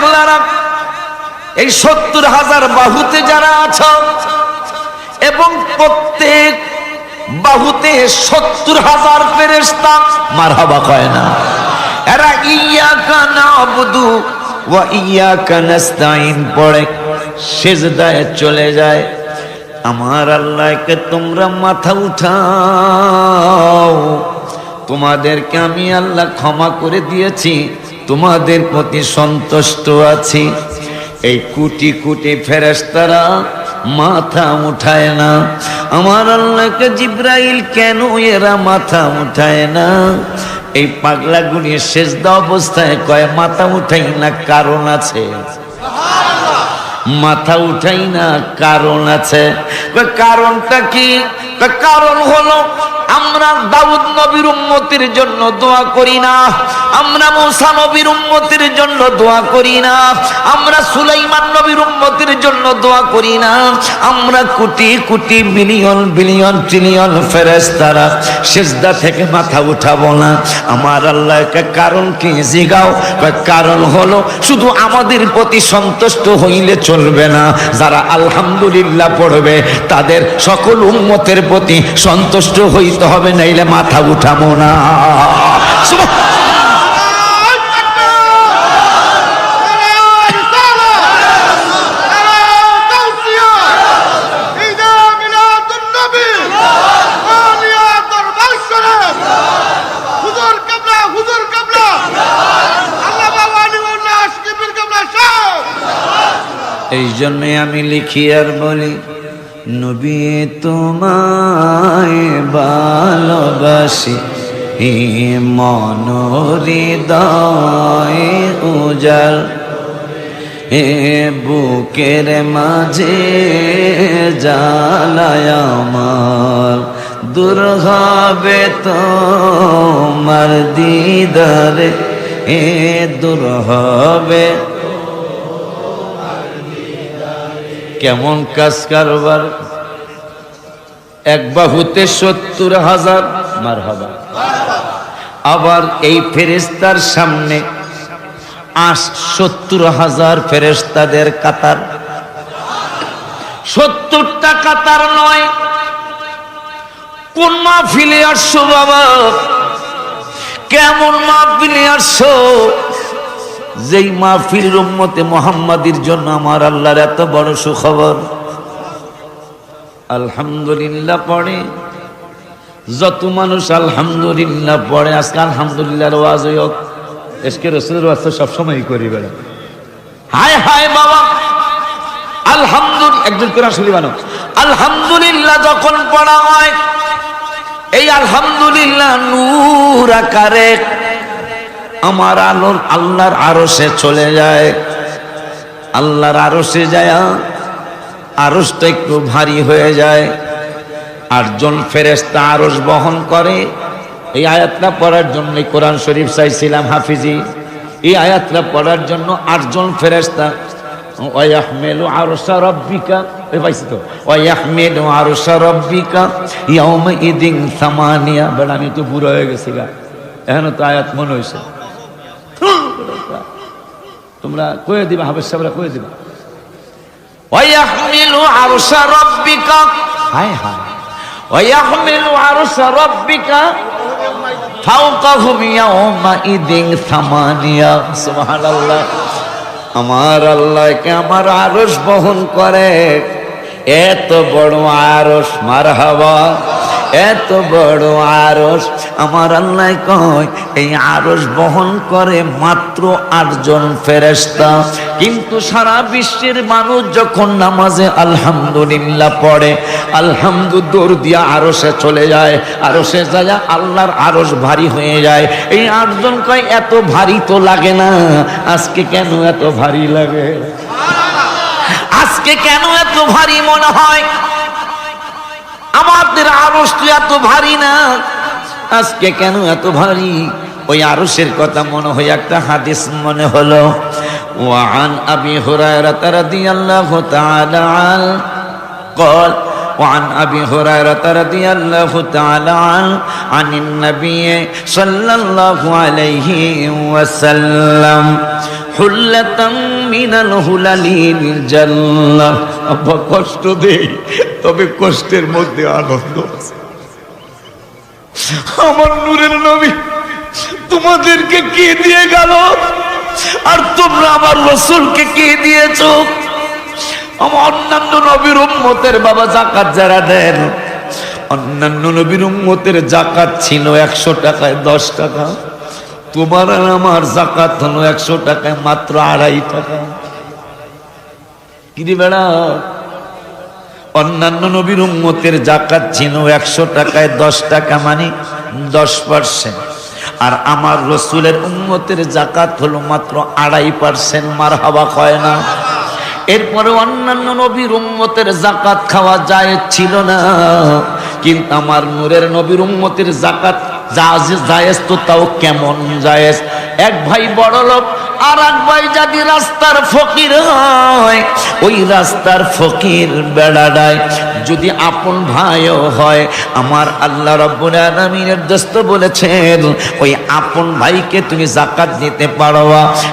পাগলারা এই সত্তর হাজার বাহুতে যারা আছো এবং প্রত্যেক বাহুতে সত্তর হাজার ফেরেস্তা মারহাবা কয় না। এরা ইয়া ইয়া পড়ে চলে যায়। আমার আল্লাহকে তোমরা মাথা উঠাও। তোমাদেরকে আমি আল্লাহ ক্ষমা করে দিয়েছি। তোমাদের প্রতি সন্তুষ্ট আছি। এই কুটি কুটি ফেরেস্তারা মাথা উঠায় না। আমার আল্লাহকে জিব্রাইল কেন এরা মাথা উঠায় না? এই পাগলা গুনিয়ে শেষ অবস্থায় কয়, মাথা উঠাই না, কারণ আছে। মাথা উঠাই না, কারণ আছে। কারণটা কি? কারণ হলো আমরা দাউদ নবীর উম্মতির জন্য দোয়া করি না। আমরা মুসা নবীর উম্মতির জন্য দোয়া করি না। আমরা সুলাইমান নবীর উম্মতির জন্য দোয়া করি না। আমরা crore crore billion billion trillion ফেরেশতারা সেজদা থেকে মাথা উঠাবো না। আমার আল্লাহকে কারণ কি জিগাও? কারণ হলো শুধু আমাদের প্রতি সন্তুষ্ট হইলে চলবে না। যারা আলহামদুলিল্লাহ পড়বে, তাদের সকল উম্মতের প্রতি সন্তুষ্ট হইতে হবে নাইলে মাথা উঠাবো না। এই জন্যে আমি লিখি আর বলি নবী তোমায় ভালোবাসি, হে মনোহৃদয় উজাল। হে বুকের মাঝে জালায় আমার, দূর হবে তো তোমার দিদারে হে দূর হবে কেমন কাজ কারবার? এক বাহুতে সত্তর হাজার মার হবা আবার এই ফেরেস্তার সামনে আস সত্তর হাজার ফেরেস্তাদের কাতার। সত্তরটা কাতার নয়, কোন মাহফিলে আসছো বাবা? কেমন মাহফিলে আসছো? যেই মাহফিল উম্মতে মোহাম্মদের জন্য আমার আল্লাহর এত বড় সুখবর। আলহামদুলিল্লাহ পড়ে। যত মানুষ আলহামদুলিল্লাহ পড়ে, আজকে আলহামদুলিল্লাহ ওয়াজ হোক এসকে রসুলের ওয়াজ তো সবসময় করি বেড়া। হায় হায় বাবা! আলহামদুলিল্লাহ একজন কোরআন শরীফ আনো। আলহামদুলিল্লাহ যখন পড়া হয়, এই আলহামদুলিল্লাহ নূর আকারে আমার আলোর আল্লাহর আরও সে চলে যায়। আল্লাহর আরসে যায় আরসটা একটু ভারী হয়ে যায়। আটজন ফেরেস্তা আরস বহন করে। এই আয়াতটা পড়ার জন্য কোরআন শরীফ চাইছিলাম হাফিজি। এই আয়াতটা পড়ার জন্য আটজন ফেরেস্তা পাইছি তো, ওয়াহমেলু আরসা রব্বিকা ইয়াউমা ইদিন সামানিয়া বেড়া আমি তো বুড়ো হয়ে গেছি এখন তো আয়াত মনে হয়েছে তোমরা কয়ে দিবা হাবের সাহেবরা কয়ে দিবা। ওয়াহমিলু আরশা রাব্বিকা। হায় হায়। ওয়াহমিলু আরশা রাব্বিকা। ফাওকাহুম ইয়াওমা ইদিন সামানিয়া। সুবহানাল্লাহ। আমার আল্লাহকে আমার আরশ বহন করে। এত বড় আরশ মারহাবা। এত বড় আরস আমার আল্লাহ কয়, এই আরস বহন করে মাত্র আটজন ফেরেস্তা কিন্তু সারা বিশ্বের মানুষ যখন নামাজে আলহামদুলিল্লাহ পড়ে, আলহামদু দৌড় দিয়া আরসে চলে যায়। আরসে যায়, আল্লাহর আরস ভারী হয়ে যায়। এই আটজন কয়, এত ভারী তো লাগে না। আজকে কেন এত ভারী লাগে? আজকে কেন এত ভারী মনে হয়? আমাদের আরস তো এত ভারী না আজকে কেন এত ভারী ওই আরসের কথা মনে হয় একটা হাদিস মনে হলো ওয়ান আবি হুরায়রা রাদিয়াল্লাহু তাআলা আন قال وعن أبي هريرة رضي الله تعالى عنه عن النبي صلى الله عليه وسلم حلة من الهلال الجنة আব্বা কষ্ট দেই তবে কষ্টের মধ্যে আনন্দ। আমার নূরের নবী, তোমাদেরকে কে দিয়ে গেল? আর তোমরা আমার রসুলকে কে দিয়েছ? আমার অন্যান্য নবীর উম্মতের বাবা জাকাত যারা দেন, অন্যান্য নবীর উম্মতের জাকাত ছিল একশো টাকায় দশ টাকা। তোমার আর আমার জাকাত হলো একশো টাকায় মাত্র আড়াই টাকা। কিরে বেড়া অন্যান্য নবীর উম্মতের জাকাত ছিল একশো টাকায় দশ টাকা মানে দশ পার্সেন্ট আর আমার রসুলের উম্মতের জাকাত হলো মাত্র আড়াই পার্সেন্ট মার হাওয়া হয় না। এরপরে অন্যান্য নবীর উম্মতের জাকাত খাওয়া যায় ছিল না। কিন্তু আমার নূরের নবীর উম্মতের জাকাত যা জায়েজ তো তাও কেমন জায়েজ? এক ভাই বড় লোক আর এক যদি রাস্তার ফকির হয় ওই রাস্তার ফকির বেড়াডায় যদি আপন ভাইও হয়, আমার আল্লাহ রব্বুল আলামিনের দোস্ত বলেছেন, ওই আপন ভাইকে তুমি জাকাত দিতে পারো।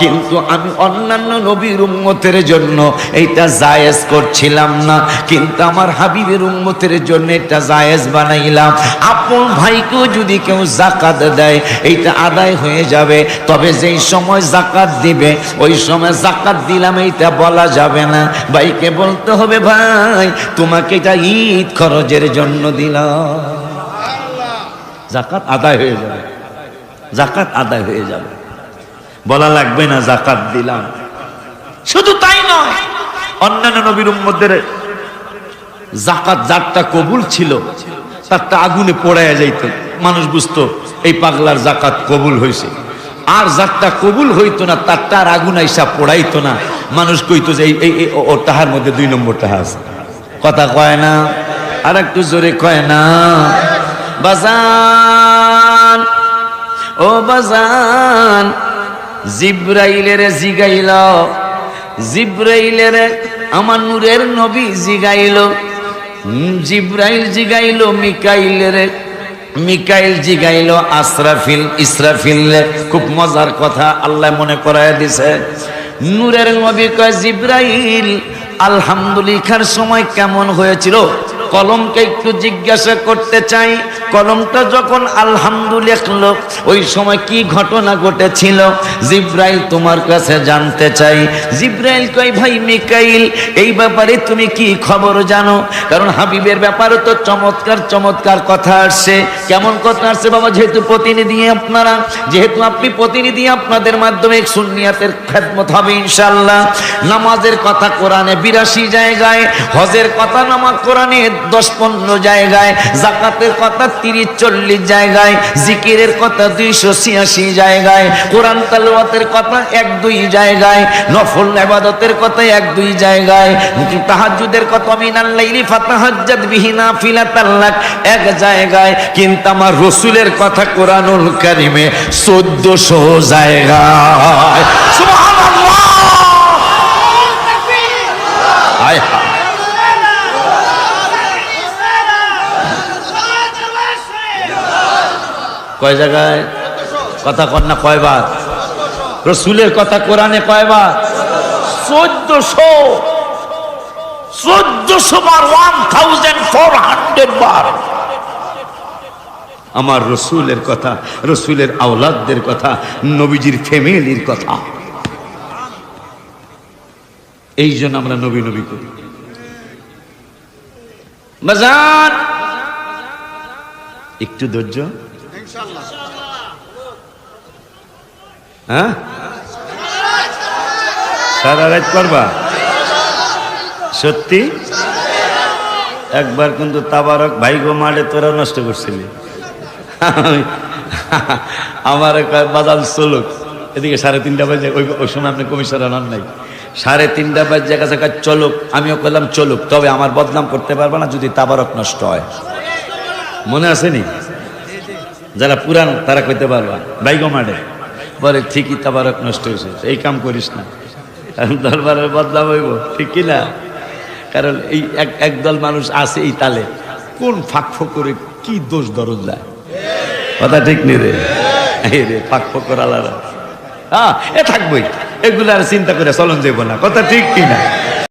কিন্তু আমি অন্যান্য নবীর উম্মতের জন্য এইটা জায়েজ করছিলাম না, কিন্তু আমার হাবিবের উম্মতের জন্য এটা জায়েজ বানাইলাম। আপন ভাইকেও যদি কেউ জাকাত দেয়, এইটা আদায় হয়ে যাবে। তবে যেই সময় জাকাত দিবে, ওই সময় জাকাত দিলাম, এইটা বলা যাবে না। ভাইকে বলতে হবে, ভাই, তোমাকে এটা ঈদ খরচের জন্য দিলাম। জাকাত আদায় হয়ে যাবে। জাকাত আদায় হয়ে যাবে। বলা লাগবে না জাকাত দিলাম। শুধু তাই নয় অন্যান্য নবীর উম্মদের জাকাত যারটা কবুল ছিল তারটা আগুনে পড়াইয়া যাইত। মানুষ বুঝতো এই পাগলার জাকাত কবুল হয়েছে আর যারটা কবুল হইতো না তারটা আর আগুন আইসা পড়াইতো না। মানুষ কইতো যে এই ও- টাহার মধ্যে দুই নম্বর টাহা আছে। কথা কয় না আর একটু জোরে কয় না। বাজান, ও বাজান, জিব্রাইলের জিগাইল, জিব্রাইলের আমার নূরের নবী জিগাইল জিব্রাইল জিগাইল, মিকাইলের, মিকাইল জিগাইল আসরাফিল ইসরাফিল খুব মজার কথা, আল্লাহ মনে করায় দিছে। নূরের নবী কয়, জিব্রাইল আলহামদুলিখার সময় কেমন হয়েছিল? কলমকে একটু জিজ্ঞাসা করতে চাই। কলমটা যখন আলহামদু লেখলো, ওই সময় কি ঘটনা ঘটেছিল? জিব্রাইল তোমার কাছে জানতে চাই। জিব্রাইল কই ভাই মিকাইল, এই ব্যাপারে তুমি কি খবর জানো? কারণ হাবিবের ব্যাপারে তো চমৎকার চমৎকার কথা আসছে। কেমন কথা আসছে? বাবা, যেহেতু প্রতিনিধি আপনারা, যেহেতু আপনি প্রতিনিধি, আপনাদের মাধ্যমে সুনিয়াতের খেদমত হবে ইনশাল্লাহ নামাজের কথা কোরআনে বিরাশি জায়গায়, হজের কথা নামাজ কোরআনে দশ পনেরো জায়গায়, জাকাতের কথা তিরিশ চল্লিশ জায়গায়, জিকিরের কথা দুইশো ছিয়াশি জায়গায়, কোরআন তালওয়াতের কথা এক দুই জায়গায়, নফল ইবাদতের কথা এক দুই জায়গায় তাহাজ্জুদের কথা মিনাল্লাইলি ফাতাহাজ্জাদ বিহি নাফিলাতাল্লাক এক জায়গায়, কিন্তু আমার রসুলের কথা কোরআনুল কারিমে 1400 জায়গায় সুবহানাল্লাহ হায় হায় কয় জায়গায়? কথা কন্যা কয়বার? রসুলের কথা কোরআনে কয়বার? চোদ্দশো। চোদ্দশো বার ওয়ান থাউজেন্ড ফোর হান্ড্রেড বার। আমার রসুলের কথা, রসুলের আওলাদদের কথা, নবীজির ফ্যামিলির কথা। এই জন্য আমরা নবী নবী করি। একটু ধৈর্য। হ্যাঁ? সারা রাত করবা? সত্যি? একবার কিন্তু তাবারক ভাই গো মারে তোরা নষ্ট করছিলি। আমার বাদাম চলুক। এদিকে সাড়ে তিনটা বাজে, ওই ওই সময় আপনি কমিশনার আনার নাই। সাড়ে তিনটা বাজে কাছে চলুক। আমিও করলাম চলুক। তবে আমার বদনাম করতে পারবে না যদি তাবারক নষ্ট হয়। মনে আসেনি যারা পুরান, তারা কইতে পারবা। বাইগো মাঠে। বলে, ঠিকই তাবারক নষ্ট হয়েছে এই কাম করিস না। দরবারের বদলাম হইব, ঠিক কি না কারণ এই এক, একদল মানুষ আছে এই তালে। কোন ফাঁক করে কি দোষ দরজ যায় কথা ঠিক নেই রে? রে ফাঁক ফকর আলাদা। হ্যাঁ এ থাকবোই। এগুলো আর চিন্তা করে চলন যাব না। কথা ঠিক কিনা?